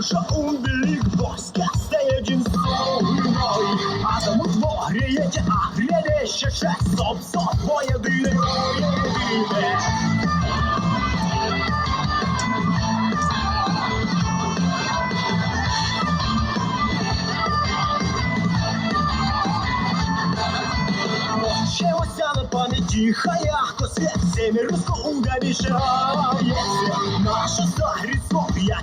что unbeliebt Войска стоит со мной А тому творієте, а глядяще ще Собство поєдине, єдине Вчимося на пам'яті, хаях світ всеми руськоудами шається Наша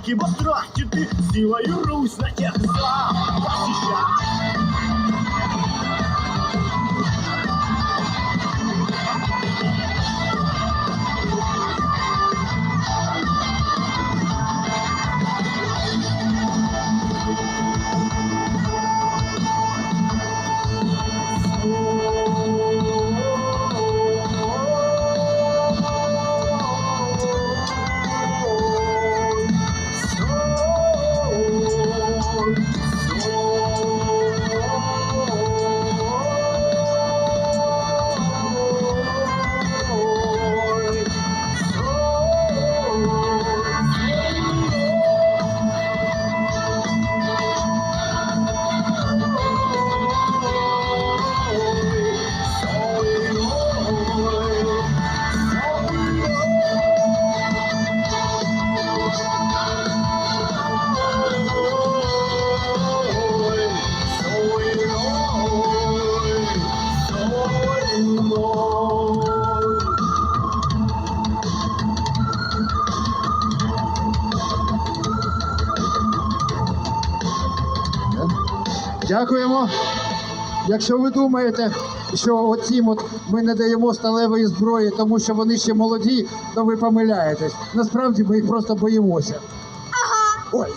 загрізко, як і пострахті ти Силою Русь на тех запасища Дякуємо. Якщо ви думаєте, що оцім от ми не даємо сталевої зброї, тому що вони ще молоді, то ви помиляєтесь. Насправді ми їх просто боїмося. Ага. Ой.